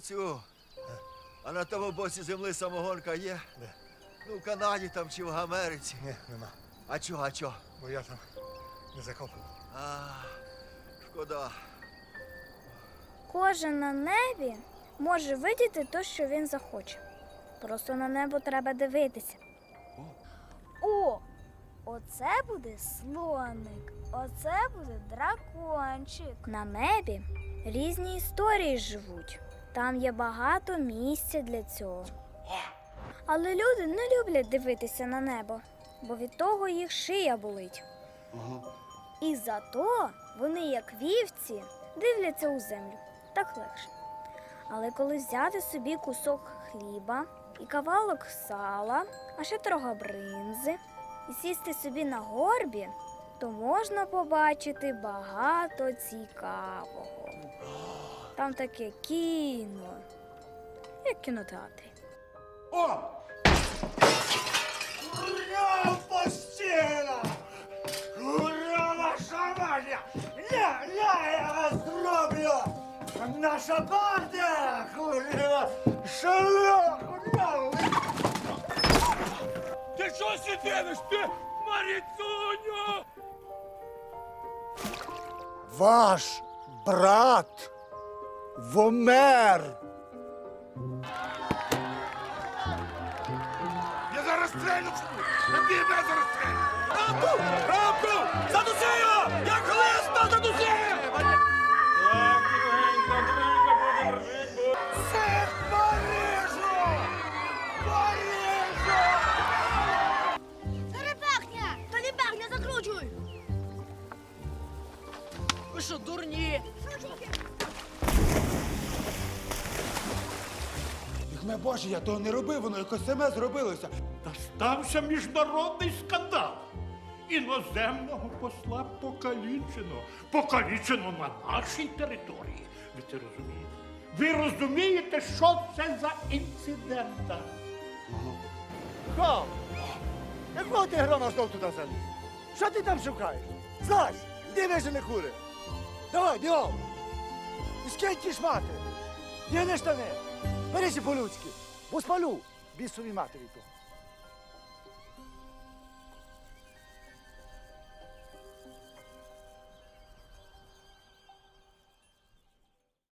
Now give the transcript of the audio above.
цю. А на тому боці земли самогонка є? Де? Ну, в Канаді там чи в Америці. Ні, нема. А чого, а чого? Бо я там не закопав. А, шкода. Кожен на небі може видіти те, що він захоче. Просто на небо треба дивитися. О! Оце буде слоник, оце буде дракончик. На небі різні історії живуть. Там є багато місця для цього. Але люди не люблять дивитися на небо, бо від того їх шия болить. І зато вони, як вівці, дивляться у землю. Так легше. Але коли взяти собі кусок хліба і кавалок сала, а ще трохи бринзи, і сісти собі на горбі, то можна побачити багато цікавого. Там таке кіно, як в кінотеатрі. О! Ура, постіла! Ура, ваша Ваня! Я, я, я вас зроблю! Наша банда! Ура! Шалох! Ура! Ти що сидиш ти, Маріцуню? Ваш брат вмер! Я зараз стрелю! Я тебе зараз стрелю! Рамку! Рамку! Задуси його! Як глиста задуси! Це Парижу! Парижу! Репахня! Та закручуй! Ви що, дурні? Візьме Боже, я того не робив, воно якось саме зробилося. Та стався міжнародний скандал. Іноземного посла покалічено. Покалічено на нашій території. Ви це розумієте? Ви розумієте, що це за інцидент? так? Гром! Якого ти грома знов туди заліз? Що ти там шукаєш? Злазь! Де вижили кури? Давай, бігом! І скинь ті шмати! Є не штани! Берися по-людськи, бо спалю бісові матері тут.